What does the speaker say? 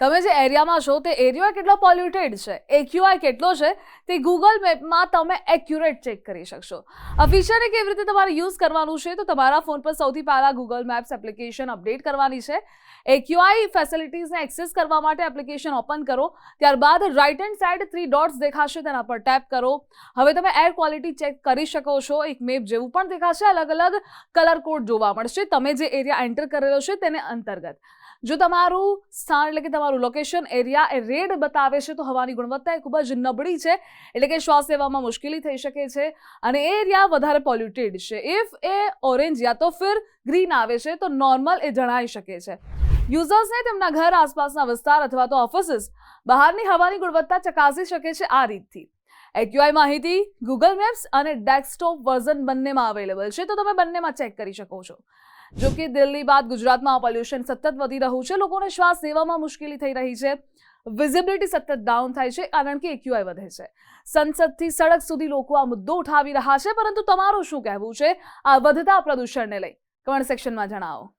તમે જે એરિયામાં છો તે એરિયા કેટલો પોલ્યુટેડ છે? એક્યુઆઈ કેટલો છે? તે ગૂગલ મેપમાં તમે એક્યુરેટ ચેક કરી શકશો. આ ફીચરને કેવી રીતે તમારે યુઝ કરવાનું છે? તો તમારા ફોન પર સૌથી પહેલાં ગૂગલ મેપ્સ એપ્લિકેશન અપડેટ કરવાની છે. એક્યુઆઈ ફેસિલિટીઝને એક્સેસ કરવા માટે એપ્લિકેશન ઓપન કરો. ત્યારબાદ right hand side three dots દેખાશે, તેના પર ટેપ કરો. હવે તમે એર ક્વોલિટી ચેક કરી શકો છો. એક મેપ જેવું પણ દેખાશે. અલગ અલગ કલર કોડ જોવા મળશે. તમે જે એરિયા એન્ટર કરેલો છે તેને અંતર્ગત. જો તમારું સ્થાન એટલે કે તમારું લોકેશન એરિયા એ રેડ બતાવે છે. તો હવાની ગુણવત્તા એ ખૂબ જ નબળી છે. એટલે કે શ્વાસ લેવામાં મુશ્કેલી થઈ શકે છે. અને એ એરિયા વધારે પોલ્યુટેડ છે. ઇફ એ ઓરેન્જ યા તો ફિર ગ્રીન આવે છે. તો નોર્મલ એ જણાઈ શકે છે. યુઝર્સને તેમના ઘર આસપાસના વિસ્તાર અથવા તો ઓફિસીસ બહારની હવાની ગુણવત્તા ચકાસી શકે છે આ રીતથી. એક્યુઆઈ માહિતી ગૂગલ મેપ્સ અને ડેસ્કટોપ વર્ઝન બંનેમાં અવેલેબલ છે. તો તમે બંનેમાં ચેક કરી શકો છો. જો કે દિલ્હી બાદ ગુજરાતમાં પોલ્યુશન સતત વધી રહ્યું છે. લોકોને શ્વાસ લેવામાં મુશ્કેલી થઈ રહી છે. વિઝિબિલિટી સતત ડાઉન થાય છે, કારણ કે એક્યુઆઈ વધે છે. સંસદથી સડક સુધી લોકો આ મુદ્દો ઉઠાવી રહ્યા છે, પરંતુ તમારું શું કહેવું છે? આ વધતા પ્રદૂષણને લઈ. કમેન્ટ સેક્શનમાં જણાવો.